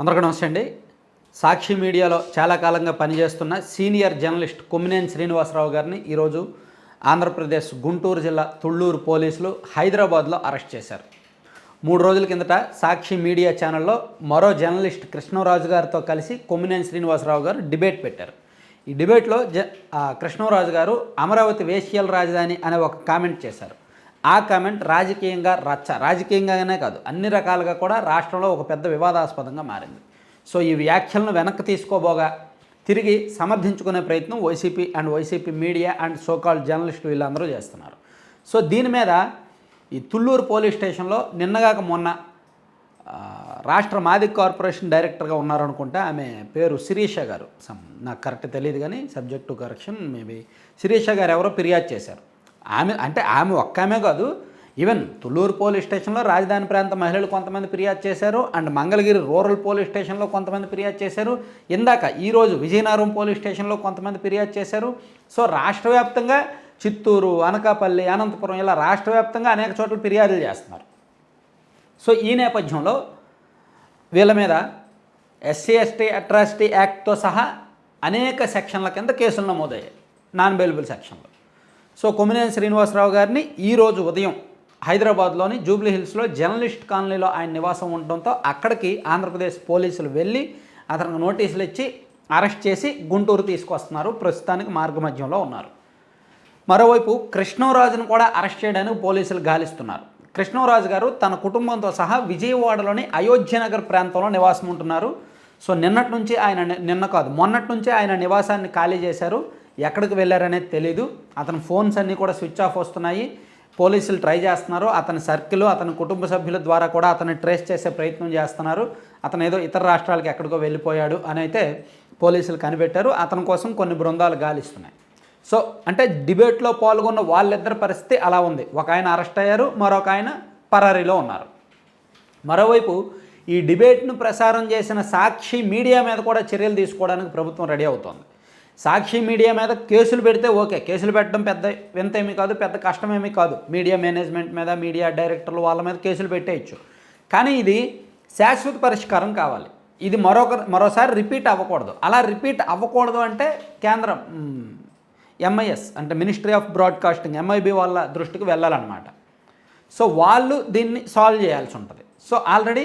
అందరికీ నమస్తే అండి. సాక్షి మీడియాలో చాలా కాలంగా పనిచేస్తున్న సీనియర్ జర్నలిస్ట్ కొమ్మినేని శ్రీనివాసరావు గారిని ఈరోజు ఆంధ్రప్రదేశ్ గుంటూరు జిల్లా తుళ్ళూరు పోలీసులు హైదరాబాద్లో అరెస్ట్ చేశారు. మూడు రోజుల కిందట సాక్షి మీడియా ఛానల్లో మరో జర్నలిస్ట్ కృష్ణరాజు గారితో కలిసి కొమ్మినేని శ్రీనివాసరావు గారు డిబేట్ పెట్టారు. ఈ డిబేట్లో జ కృష్ణరాజు గారు అమరావతి వేషియల్ రాజధాని అనే ఒక కామెంట్ చేశారు. ఆ కామెంట్ రాజకీయంగా రచ్చ రాజకీయంగానే కాదు అన్ని రకాలుగా కూడా రాష్ట్రంలో ఒక పెద్ద వివాదాస్పదంగా మారింది. సో ఈ వ్యాఖ్యలను వెనక్కి తీసుకోబోగా తిరిగి సమర్థించుకునే ప్రయత్నం YCP and YCP media and so called జర్నలిస్టులు వీళ్ళందరూ చేస్తున్నారు. సో దీని మీద ఈ తుళ్ళూరు పోలీస్ స్టేషన్లో నిన్నగాక మొన్న రాష్ట్ర మాదిక్ కార్పొరేషన్ డైరెక్టర్గా ఉన్నారనుకుంటే ఆమె పేరు శిరీష గారు. సమ్ నాకు కరెక్ట్ తెలియదు కానీ subject to correction maybe Sirisha గారు ఎవరో ఫిర్యాదు చేశారు. ఆమె అంటే ఆమె ఒక్క ఆమె కాదు ఈవెన్ తుళ్ళూరు పోలీస్ స్టేషన్లో రాజధాని ప్రాంత మహిళలు కొంతమంది ఫిర్యాదు చేశారు అండ్ మంగళగిరి రూరల్ పోలీస్ స్టేషన్లో కొంతమంది ఫిర్యాదు చేశారు. ఇందాక ఈరోజు విజయనగరం పోలీస్ స్టేషన్లో కొంతమంది ఫిర్యాదు చేశారు. సో రాష్ట్ర వ్యాప్తంగా చిత్తూరు అనకాపల్లి అనంతపురం ఇలా రాష్ట్ర వ్యాప్తంగా అనేక చోట్ల ఫిర్యాదులు చేస్తున్నారు. సో ఈ నేపథ్యంలో వీళ్ళ మీద ఎస్సీ ఎస్టీ అట్రాసిటీ యాక్ట్తో సహా అనేక సెక్షన్ల కింద కేసులు నమోదయ్యాయి. నాన్ బెయిలబుల్ సెక్షన్లో. సో కొమ్మినేని శ్రీనివాసరావు గారిని ఈరోజు ఉదయం హైదరాబాద్లోని జూబ్లీ హిల్స్లో జర్నలిస్ట్ కాలనీలో ఆయన నివాసం ఉండడంతో అక్కడికి ఆంధ్రప్రదేశ్ పోలీసులు వెళ్ళి అతనికి నోటీసులు ఇచ్చి అరెస్ట్ చేసి గుంటూరు తీసుకొస్తున్నారు. ప్రస్తుతానికి మార్గమధ్యంలో ఉన్నారు. మరోవైపు కృష్ణరాజును కూడా అరెస్ట్ చేయడానికి పోలీసులు గాలిస్తున్నారు. కృష్ణరాజు గారు తన కుటుంబంతో సహా విజయవాడలోని అయోధ్యనగర్ ప్రాంతంలో నివాసం ఉంటున్నారు. సో నిన్నటి నుంచి ఆయన నిన్న కాదు మొన్నటి నుంచి ఆయన నివాసాన్ని ఖాళీ చేశారు. ఎక్కడికి వెళ్ళారనేది తెలీదు. అతని ఫోన్స్ అన్నీ కూడా స్విచ్ ఆఫ్ వస్తున్నాయి. పోలీసులు ట్రై చేస్తున్నారు. అతని సర్కిల్ అతని కుటుంబ సభ్యుల ద్వారా కూడా అతన్ని ట్రేస్ చేసే ప్రయత్నం చేస్తున్నారు. అతను ఏదో ఇతర రాష్ట్రాలకు ఎక్కడికో వెళ్ళిపోయాడు అని అయితే పోలీసులు కనిపెట్టారు. అతని కోసం కొన్ని బృందాలు గాలిస్తున్నాయి. సో అంటే డిబేట్లో పాల్గొన్న వాళ్ళిద్దరి పరిస్థితి అలా ఉంది. ఒక ఆయన అరెస్ట్ అయ్యారు. మరొక ఆయన పరారీలో ఉన్నారు. మరోవైపు ఈ డిబేట్ను ప్రసారం చేసిన సాక్షి మీడియా మీద కూడా చర్యలు తీసుకోవడానికి ప్రభుత్వం రెడీ అవుతోంది. సాక్షి మీడియా మీద కేసులు పెడితే ఓకే కేసులు పెట్టడం పెద్ద వింత ఏమీ కాదు పెద్ద కష్టమేమీ కాదు. మీడియా మేనేజ్మెంట్ మీద మీడియా డైరెక్టర్లు వాళ్ళ మీద కేసులు పెట్టేయచ్చు. కానీ ఇది శాశ్వత పరిష్కారం కావాలి. ఇది మరొక మరోసారి రిపీట్ అవ్వకూడదు. అలా రిపీట్ అవ్వకూడదు అంటే కేంద్రం ఎంఐఎస్ అంటే మినిస్ట్రీ ఆఫ్ బ్రాడ్కాస్టింగ్ ఎంఐబి వాళ్ళ దృష్టికి వెళ్ళాలన్నమాట. సో వాళ్ళు దీన్ని సాల్వ్ చేయాల్సి ఉంటుంది. సో ఆల్రెడీ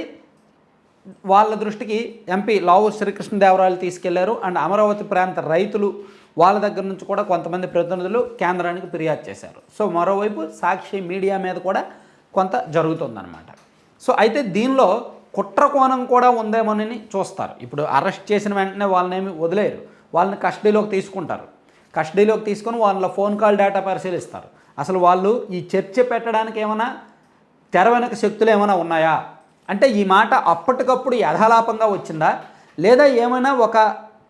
వాళ్ళ దృష్టికి ఎంపీ లావు శ్రీకృష్ణదేవరాయలు తీసుకెళ్ళారు. అండ్ అమరావతి ప్రాంత రైతులు వాళ్ళ దగ్గర నుంచి కూడా కొంతమంది ప్రతినిధులు కేంద్రానికి ఫిర్యాదు చేశారు. సో మరోవైపు సాక్షి మీడియా మీద కూడా కొంత జరుగుతుందన్నమాట. సో అయితే దీనిలో కుట్ర కోణం కూడా ఉందేమోనని చూస్తారు. ఇప్పుడు అరెస్ట్ చేసిన వెంటనే వాళ్ళనేమి వదిలేరు. వాళ్ళని కస్టడీలోకి తీసుకుంటారు. కస్టడీలోకి తీసుకొని వాళ్ళ ఫోన్ కాల్ డేటా పరిశీలిస్తారు. అసలు వాళ్ళు ఈ చర్చ పెట్టడానికి ఏమైనా తెర వెనక శక్తులు ఏమైనా ఉన్నాయా? అంటే ఈ మాట అప్పటికప్పుడు యథాలాపంగా వచ్చిందా? లేదా ఏమైనా ఒక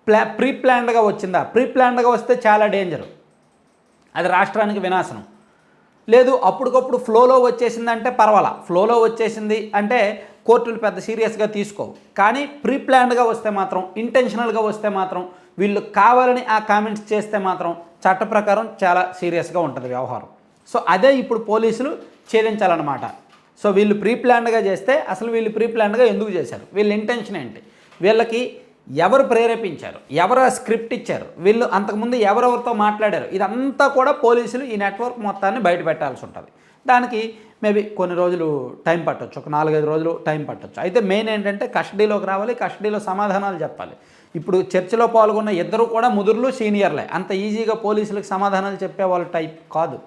ప్లా ప్రీ ప్లాన్డ్గా వచ్చిందా? ప్రీ ప్లాన్డ్గా వస్తే చాలా డేంజరు అది రాష్ట్రానికి వినాశనం. లేదు అప్పటికప్పుడు ఫ్లోలో వచ్చేసిందంటే పర్వాలా. ఫ్లోలో వచ్చేసింది అంటే కోర్టులు పెద్ద సీరియస్గా తీసుకోవు. కానీ ప్రీ ప్లాన్డ్గా వస్తే మాత్రం ఇంటెన్షనల్గా వస్తే మాత్రం వీళ్ళు కావాలని ఆ కామెంట్స్ చేస్తే మాత్రం చట్ట ప్రకారం చాలా సీరియస్గా ఉంటుంది వ్యవహారం. సో అదే ఇప్పుడు పోలీసులు ఛేదించాలన్నమాట. సో వీళ్ళు ప్రీ ప్లాన్డ్గా చేస్తే అసలు వీళ్ళు ప్రీ ప్లాన్డ్గా ఎందుకు చేశారు? వీళ్ళ ఇంటెన్షన్ ఏంటి? వీళ్ళకి ఎవరు ప్రేరేపించారు? ఎవరు ఆ స్క్రిప్ట్ ఇచ్చారు? వీళ్ళు అంతకుముందు ఎవరెవరితో మాట్లాడారు? ఇదంతా కూడా పోలీసులు ఈ నెట్వర్క్ మొత్తాన్ని బయట పెట్టాల్సి ఉంటుంది. దానికి మేబీ కొన్ని రోజులు టైం పట్టొచ్చు. ఒక నాలుగైదు రోజులు టైం పట్టొచ్చు. అయితే మెయిన్ ఏంటంటే కస్టడీలోకి రావాలి కస్టడీలో సమాధానాలు చెప్పాలి. ఇప్పుడు చర్చలో పాల్గొన్న ఇద్దరు కూడా ముదురులు సీనియర్లే. అంత ఈజీగా పోలీసులకు సమాధానాలు చెప్పే వాళ్ళ టైప్ కాదు.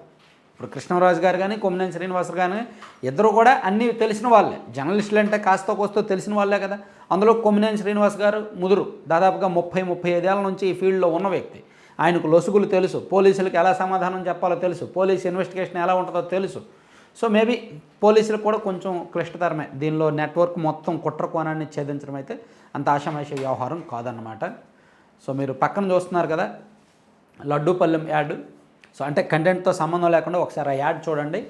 ఇప్పుడు కృష్ణరాజు గారు కానీ కొమ్మినేని శ్రీనివాస కానీ ఇద్దరు కూడా అన్నీ తెలిసిన వాళ్ళే. జర్నలిస్టులు అంటే కాస్త కోస్తో తెలిసిన వాళ్ళే కదా. అందులో కొమ్మినేని శ్రీనివాస్ గారు ముదురు. దాదాపుగా ముప్పై ముప్పై ఐదేళ్ళ నుంచి ఈ ఫీల్డ్లో ఉన్న వ్యక్తి. ఆయనకు లొసుగులు తెలుసు. పోలీసులకు ఎలా సమాధానం చెప్పాలో తెలుసు. పోలీస్ ఇన్వెస్టిగేషన్ ఎలా ఉంటుందో తెలుసు. సో మేబీ పోలీసులకు కూడా కొంచెం క్లిష్టతరమే. దీనిలో నెట్వర్క్ మొత్తం కుట్ర కోణాన్ని ఛేదించడం అయితే అంత ఆషామాషి వ్యవహారం కాదన్నమాట. సో మీరు పక్కన చూస్తున్నారు కదా. లడ్డూపల్లెం యాడ్. సో అంటే కంటెంట్తో సంబంధం లేకుండా ఒకసారి ఆ యాడ్ చూడండి.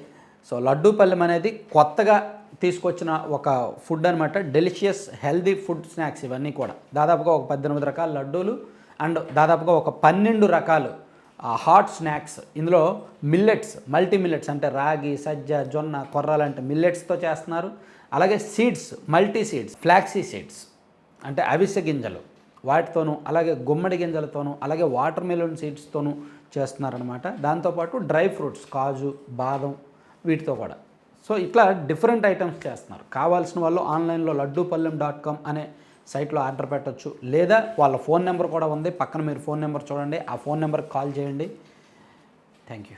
సో లడ్డూపల్లెం అనేది కొత్తగా తీసుకొచ్చిన ఒక ఫుడ్ అనమాట డెలిషియస్ హెల్దీ ఫుడ్ స్నాక్స్ ఇవన్నీ కూడా. దాదాపుగా ఒక పద్దెనిమిది రకాల లడ్డూలు అండ్ దాదాపుగా ఒక పన్నెండు రకాలు హాట్ స్నాక్స్. ఇందులో మిల్లెట్స్ మల్టీ మిల్లెట్స్ అంటే రాగి సజ్జ జొన్న కొర్ర లాంటి మిల్లెట్స్తో చేస్తున్నారు. అలాగే seeds multi seeds flax seeds అంటే అవిసె గింజలు. వాటితోనూ అలాగే గుమ్మడి గింజలతోనూ అలాగే వాటర్ మెలూన్ సీడ్స్తోనూ చేస్తున్నారనమాట దాంతోపాటు డ్రై ఫ్రూట్స్ కాజు బాదం వీటితో కూడా. సో ఇట్లా డిఫరెంట్ ఐటమ్స్ చేస్తున్నారు. కావాల్సిన వాళ్ళు ఆన్లైన్లో లడ్డూపల్లెం డాట్ కామ్ అనే సైట్లో ఆర్డర్ పెట్టొచ్చు. లేదా వాళ్ళ ఫోన్ నెంబర్ కూడా ఉంది. పక్కన మీరు ఫోన్ నెంబర్ చూడండి. ఆ ఫోన్ నెంబర్కి కాల్ చేయండి. Thank you.